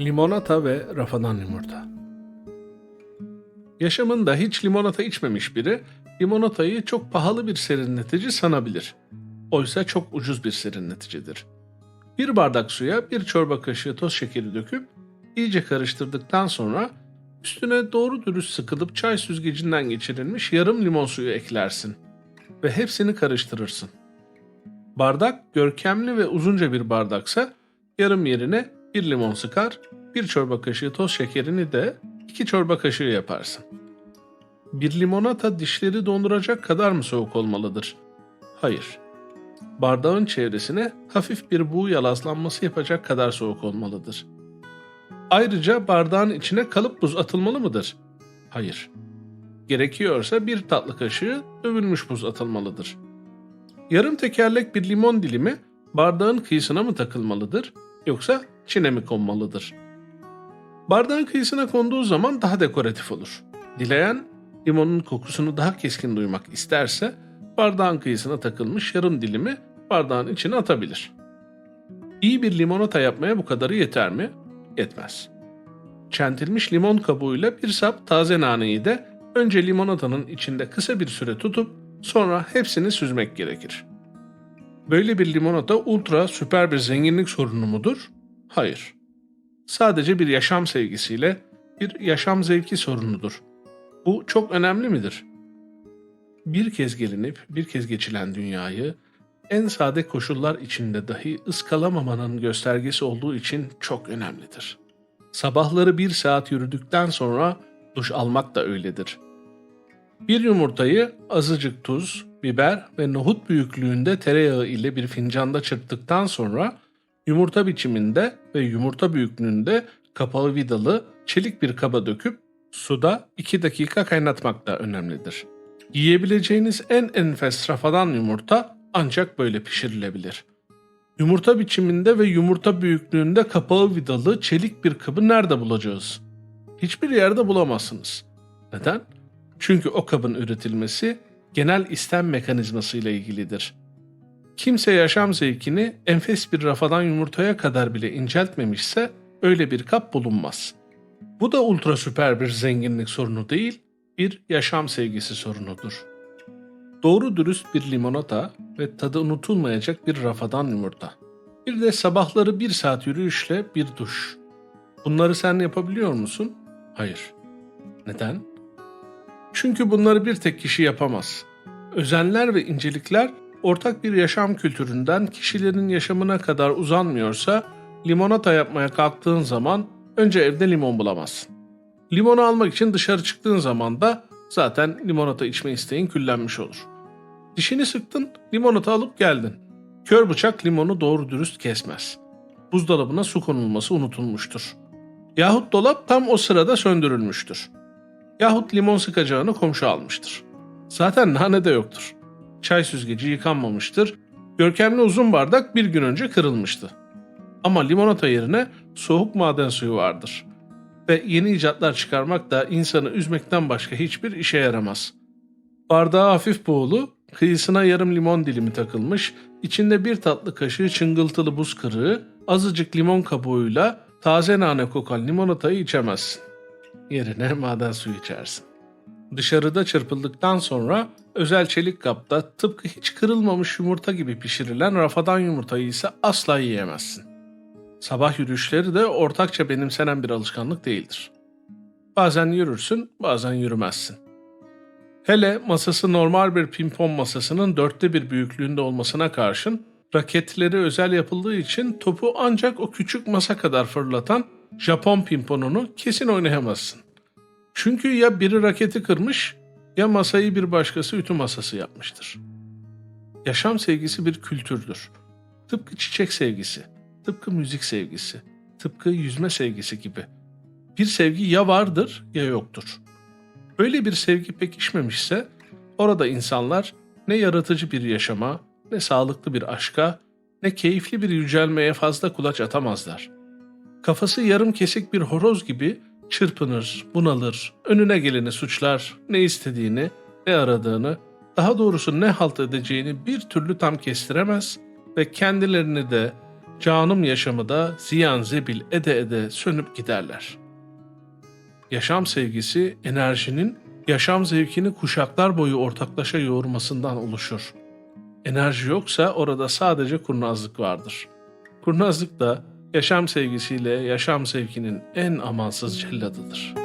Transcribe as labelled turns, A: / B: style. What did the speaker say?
A: Limonata ve rafadan yumurta. Yaşamında hiç limonata içmemiş biri limonatayı çok pahalı bir serinletici sanabilir. Oysa çok ucuz bir serinleticidir. Bir bardak suya bir çorba kaşığı toz şekeri döküp iyice karıştırdıktan sonra üstüne doğru dürüst sıkılıp çay süzgecinden geçirilmiş yarım limon suyu eklersin ve hepsini karıştırırsın. Bardak görkemli ve uzunca bir bardaksa yarım yerine bir limon sıkar, bir çorba kaşığı toz şekerini de iki çorba kaşığı yaparsın. Bir limonata dişleri donduracak kadar mı soğuk olmalıdır? Hayır. Bardağın çevresine hafif bir buğu yalazlanması yapacak kadar soğuk olmalıdır. Ayrıca bardağın içine kalıp buz atılmalı mıdır? Hayır. Gerekiyorsa bir tatlı kaşığı dövülmüş buz atılmalıdır. Yarım tekerlek bir limon dilimi bardağın kıyısına mı takılmalıdır yoksa çine mi konmalıdır? Bardağın kıyısına konduğu zaman daha dekoratif olur. Dileyen limonun kokusunu daha keskin duymak isterse bardağın kıyısına takılmış yarım dilimi bardağın içine atabilir. İyi bir limonata yapmaya bu kadarı yeter mi? Yetmez. Çentilmiş limon kabuğuyla bir sap taze naneyi de önce limonatanın içinde kısa bir süre tutup sonra hepsini süzmek gerekir. Böyle bir limonata ultra süper bir zenginlik sorunu mudur? Hayır. Sadece bir yaşam sevgisiyle bir yaşam zevki sorunudur. Bu çok önemli midir? Bir kez gelinip bir kez geçilen dünyayı en sade koşullar içinde dahi ıskalamamanın göstergesi olduğu için çok önemlidir. Sabahları bir saat yürüdükten sonra duş almak da öyledir. Bir yumurtayı azıcık tuz, biber ve nohut büyüklüğünde tereyağı ile bir fincanda çırptıktan sonra yumurta biçiminde ve yumurta büyüklüğünde kapağı vidalı çelik bir kaba döküp suda 2 dakika kaynatmak da önemlidir. Yiyebileceğiniz en enfes rafadan yumurta ancak böyle pişirilebilir. Yumurta biçiminde ve yumurta büyüklüğünde kapağı vidalı çelik bir kabı nerede bulacağız? Hiçbir yerde bulamazsınız. Neden? Çünkü o kabın üretilmesi genel istem mekanizması ile ilgilidir. Kimse yaşam zevkini enfes bir rafadan yumurtaya kadar bile inceltmemişse öyle bir kap bulunmaz. Bu da ultra süper bir zenginlik sorunu değil, bir yaşam sevgisi sorunudur. Doğru dürüst bir limonata ve tadı unutulmayacak bir rafadan yumurta. Bir de sabahları bir saat yürüyüşle bir duş. Bunları sen yapabiliyor musun? Hayır. Neden? Çünkü bunları bir tek kişi yapamaz. Özenler ve incelikler ortak bir yaşam kültüründen kişilerin yaşamına kadar uzanmıyorsa limonata yapmaya kalktığın zaman önce evde limon bulamazsın. Limonu almak için dışarı çıktığın zaman da zaten limonata içme isteğin küllenmiş olur. Dişini sıktın, limonata alıp geldin. Kör bıçak limonu doğru dürüst kesmez. Buzdolabına su konulması unutulmuştur. Yahut dolap tam o sırada söndürülmüştür. Yahut limon sıkacağını komşu almıştır. Zaten nane de yoktur. Çay süzgeci yıkanmamıştır. Görkemli uzun bardak bir gün önce kırılmıştı. Ama limonata yerine soğuk maden suyu vardır. Ve yeni icatlar çıkarmak da insanı üzmekten başka hiçbir işe yaramaz. Bardağı hafif buğulu, kıyısına yarım limon dilimi takılmış, içinde bir tatlı kaşığı çıngıltılı buz kırığı, azıcık limon kabuğuyla taze nane kokan limonatayı içemezsin. Yerine maden suyu içersin. Dışarıda çırpıldıktan sonra özel çelik kapta tıpkı hiç kırılmamış yumurta gibi pişirilen rafadan yumurtayı ise asla yiyemezsin. Sabah yürüyüşleri de ortakça benimsenen bir alışkanlık değildir. Bazen yürürsün, bazen yürümezsin. Hele masası normal bir pimpon masasının dörtte bir büyüklüğünde olmasına karşın raketleri özel yapıldığı için topu ancak o küçük masa kadar fırlatan Japon pimponunu kesin oynayamazsın. Çünkü ya biri raketi kırmış ya masayı bir başkası ütü masası yapmıştır. Yaşam sevgisi bir kültürdür. Tıpkı çiçek sevgisi, tıpkı müzik sevgisi, tıpkı yüzme sevgisi gibi. Bir sevgi ya vardır ya yoktur. Böyle bir sevgi pekişmemişse orada insanlar ne yaratıcı bir yaşama, ne sağlıklı bir aşka, ne keyifli bir yücelmeye fazla kulaç atamazlar. Kafası yarım kesik bir horoz gibi çırpınır, bunalır, önüne geleni suçlar, ne istediğini, ne aradığını, daha doğrusu ne halt edeceğini bir türlü tam kestiremez ve kendilerini de canım yaşamı da ziyan zebil ede ede sönüp giderler. Yaşam sevgisi enerjinin yaşam zevkini kuşaklar boyu ortaklaşa yoğurmasından oluşur. Enerji yoksa orada sadece kurnazlık vardır. Kurnazlık da yaşam sevgisiyle yaşam zevkinin en amansız celladıdır.''